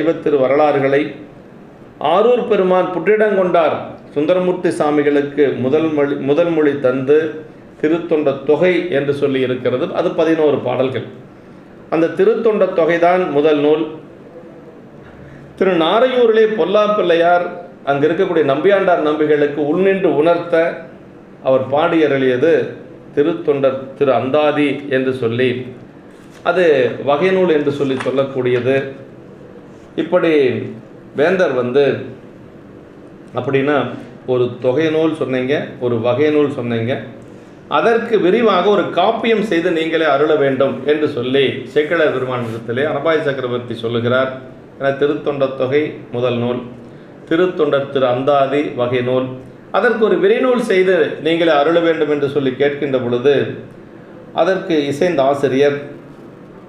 தெய்வத்திரு வரலாறுகளை ஆரூர் பெருமான் புற்றிடங்கொண்டார் சுந்தரமூர்த்தி சாமிகளுக்கு முதல் மொழி முதல் மொழி தந்து திருத்தொண்ட தொகை என்று சொல்லி இருக்கிறது. அது பதினோரு பாடல்கள். அந்த திருத்தொண்ட தொகைதான் முதல் நூல். திரு நாரையூரிலே பொல்லா பிள்ளையார் அங்கு இருக்கக்கூடிய நம்பியாண்டார் நம்பிகளுக்கு உள்நின்று உணர்த்த அவர் பாடியருளியது திருத்தொண்டர் திரு அந்தாதி என்று சொல்லி. அது வகைநூல் என்று சொல்லி சொல்லக்கூடியது. இப்படி வேந்தர் வந்து அப்படின்னா ஒரு தொகை நூல் சொன்னீங்க ஒரு வகை நூல் சொன்னீங்க. அதற்கு விரிவாக ஒரு காப்பியம் செய்து நீங்களே அருள வேண்டும் என்று சொல்லி சேக்கிழார் பெருமானிடத்திலே அனபாய சக்கரவர்த்தி சொல்லுகிறார். என திருத்தொண்ட தொகை முதல் நூல் திருத்தொண்டர் திரு அந்தாதி வகை நூல் அதற்கு ஒரு விரைநூல் செய்து நீங்களே அருள வேண்டும் என்று சொல்லி கேட்கின்ற பொழுது அதற்கு இசைந்த ஆசிரியர்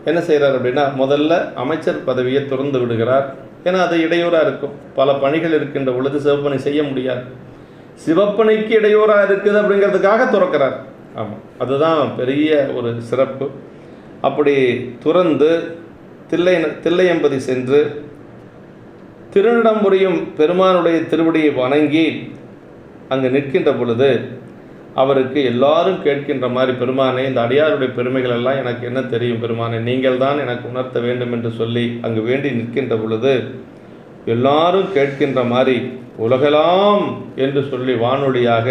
என்ன செய்கிறார் அப்படின்னா முதல்ல அமைச்சர் பதவியை துறந்து விடுகிறார். ஏன்னா அது இடையூறாக இருக்கும். பல பணிகள் இருக்கின்ற பொழுது சிவப்பணி செய்ய முடியாது. சிவப்பணிக்கு இடையூறாக இருக்குது அப்படிங்கிறதுக்காக துறக்கிறார். ஆமாம் அதுதான் பெரிய ஒரு சிறப்பு. அப்படி துறந்து தில்லை தில்லையம்பதி சென்று திருநடம்புரியும் பெருமானுடைய திருவடியை வணங்கி அங்கு நிற்கின்ற பொழுது அவருக்கு எல்லாரும் கேட்கின்ற மாதிரி பெருமானே இந்த அடியாருடைய பெருமைகள் எல்லாம் எனக்கு என்ன தெரியும் பெருமானே? நீங்கள் தான் எனக்கு உணர்த்த வேண்டும் என்று சொல்லி அங்கு வேண்டி நிற்கின்ற பொழுது எல்லாரும் கேட்கின்ற மாதிரி உலகலாம் என்று சொல்லி வானொலியாக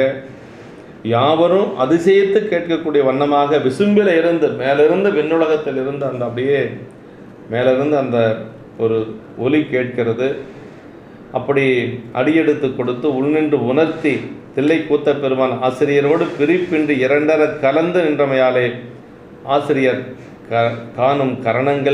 யாவரும் அதிசயத்து கேட்கக்கூடிய வண்ணமாக விசும்பில் இருந்து மேலிருந்து விண்ணுலகத்தில் இருந்து அந்த அப்படியே மேலிருந்து அந்த ஒரு ஒலி கேட்கிறது. அப்படி அடியெடுத்து கொடுத்து உள்நின்று உணர்த்தி தில்லை கூத்த பெருமான் ஆசிரியரோடு பிரிப்பின்றி இரண்டர கலந்து நின்றமையாலே ஆசிரியர் க காணும் கரணங்கள்